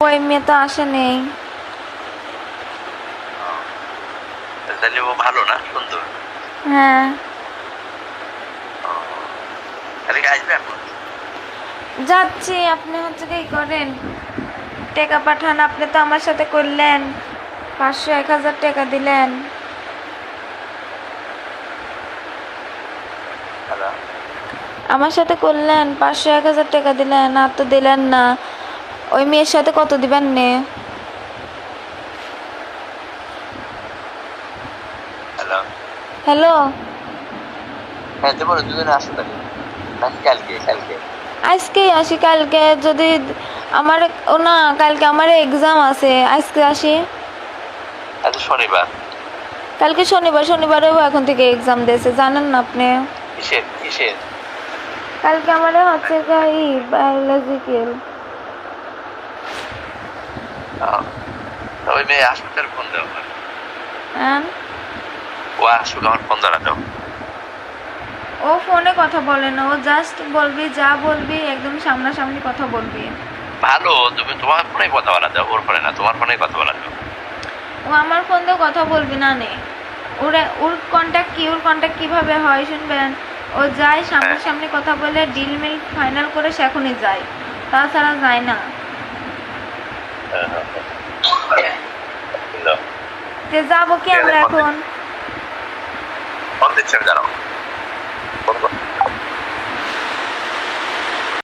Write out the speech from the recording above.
ওই মেয়ে তো আসে নেই তাহলে ও ভালো না? সুন্দর? হ্যাঁ। তাহলে কি আসবে এখন? যাচ্ছি আপনি হচ্ছে কি করেন? টাকা পাঠান আপনি তো আমার সাথে করলেন। পাঁচশো এক হাজার টাকা দিলেন। আমার সাথে করলেন পাঁচশো এক হাজার টাকা দিলেন আর তো দিলেন না। ওই মেয়ের সাথে কত দিবেন নে? হ্যালো। হ্যাঁ দেবো না আসো তাহলে। নাকি কালকে কালকে? আজকেই আসি কালকে যদি আমার ও না কালকে আমার এক্সাম আছে। আজকে আসি। আজ শনিবার। কালকে শনিবার শনিবারেও এখন থেকে এক্সাম দিয়েছে জানেন না আপনি? কিসের কিসের? কালকে আমার হচ্ছে কি বায়োলজিক্যাল মেয়ে আসুক তার ফোন দাও আমার। হ্যাঁ ও আসুক আমার ফোন ধরা দাও। ও ফোনে কথা বলে না ও জাস্ট বলবি যা বলবি একদম সামনাসামনি কথা বলবি। ভালো তুমি তোমার ফোনে কথা বলা দাও ওর ফোনে না তোমার ফোনে কথা বলা দাও। ও আমার ফোন দিয়ে কথা বলবি না নে। ওর ওর কন্ট্যাক্ট কি ওর কন্ট্যাক্ট কীভাবে হয় শুনবেন? ও যায় সামনাসামনি কথা বলে ডিল মিল ফাইনাল করে সে এখনই যায়। তাছাড়া যায় না। గజాబుకి আমরা এখন పంపించండి